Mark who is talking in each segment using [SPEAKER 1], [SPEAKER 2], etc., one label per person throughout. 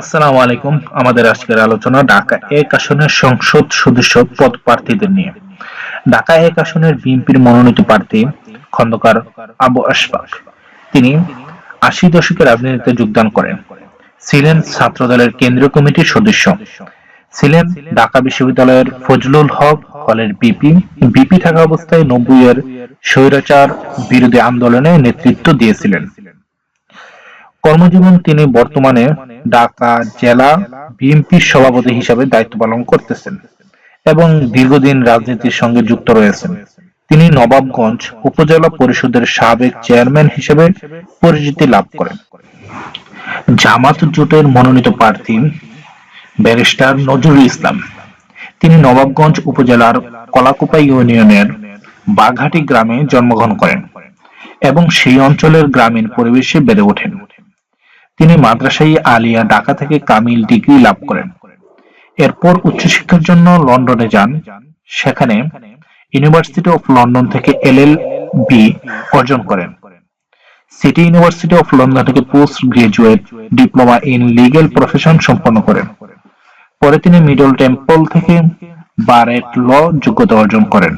[SPEAKER 1] আসসালামু আলাইকুম। আমাদের আজকের আলোচনা ঢাকা এক আসনের সংসদ সদস্য পদ প্রার্থীদের নিয়ে। ঢাকা এক আসনের বিএনপির মনোনীত প্রার্থী খন্দকার আবু আশফাক। তিনি আশি দশকের রাজনীতিতে যোগদান করেন। ছিলেন ছাত্রদলের কেন্দ্রীয় কমিটির সদস্য। ছিলেন ঢাকা বিশ্ববিদ্যালয়ের ফজলুল হক কলের বিপি। বিপি থাকা অবস্থায় নব্বই এর স্বৈরাচার বিরোধী আন্দোলনে নেতৃত্ব দিয়েছিলেন। কর্মজীবন তিনি বর্তমানে ঢাকা জেলা বিএনপির সভাপতি হিসাবে দায়িত্ব পালন করতেছেন এবং দীর্ঘদিন রাজনীতির সঙ্গে যুক্ত রয়েছেন। তিনি নবাবগঞ্জ উপজেলা পরিষদের সাবেক চেয়ারম্যান হিসেবে পরিচিতি লাভ করেন। জামাত জোটের মনোনীত প্রার্থী ব্যারিস্টার নজরুল ইসলাম। তিনি নবাবগঞ্জ উপজেলার কলাকুপা ইউনিয়নের বাঘাটি গ্রামে জন্মগ্রহণ করেন এবং সেই অঞ্চলের গ্রামীণ পরিবেশে বেড়ে ওঠেন। তিনি মাদ্রাসাই আলিয়া ঢাকা থেকে কামিল ডিগ্রি লাভ করেন। এরপর উচ্চশিক্ষার জন্য লন্ডনে যান। সেখানে ইউনিভার্সিটি অফ লন্ডন থেকে এলএল বি অর্জন করেন। সিটি ইউনিভার্সিটি অফ লন্ডন থেকে post graduate diploma in legal profession সম্পন্ন করেন। পরে তিনি মিডল টেম্পল থেকে বারেট ল যোগ্যতা অর্জন করেন।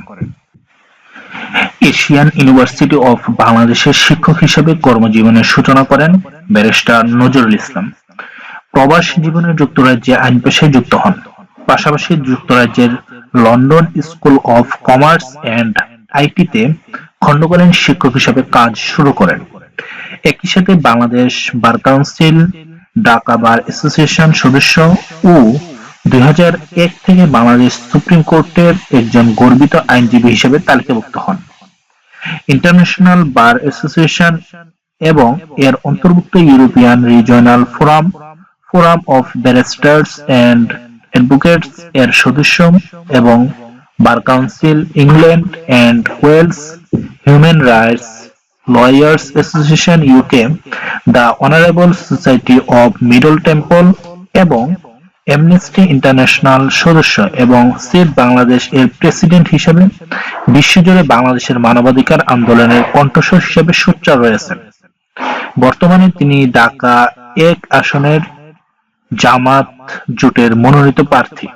[SPEAKER 1] এশিয়ান ইউনিভার্সিটি অফ বাংলাদেশের শিক্ষক হিসেবে কর্মজীবনের সূচনা করেন। ব্যারিস্টার নজরুল ইসলাম। প্রবাসী জীবনে যুক্তরাজ্যে আইন পেশায় যুক্ত হন। পাশাপাশি যুক্তরাজ্যের London School of Commerce and আইটিতে খণ্ডকালীন শিক্ষক হিসেবে কাজ শুরু করেন। একই সাথে Bangladesh bar council, Dhaka bar association সদস্য ও দুই হাজার এক থেকে বাংলাদেশ সুপ্রিম কোর্টের একজন গর্বিত আইনজীবী হিসেবে তালিকাভুক্ত হন। ইন্টারন্যাশনাল বার অ্যাসোসিয়েশন এবং এর অন্তর্ভুক্ত European Regional Forum forum of barristers and advocates এর সদস্য এবং bar council, England and Wales human rights lawyers association UK the honourable society of Middle Temple এবং অ্যামনেস্টি ইন্টারন্যাশনাল সদস্য এবং সেভ বাংলাদেশ এর প্রেসিডেন্ট হিসেবে বিশ্বজুড়ে বাংলাদেশের মানবাধিকার আন্দোলনের কণ্ঠস্বর হিসেবে সোচ্চার রয়েছেন। বর্তমানে তিনি ঢাকা এক আসনের জামাত জোটের মনোনীত প্রার্থী।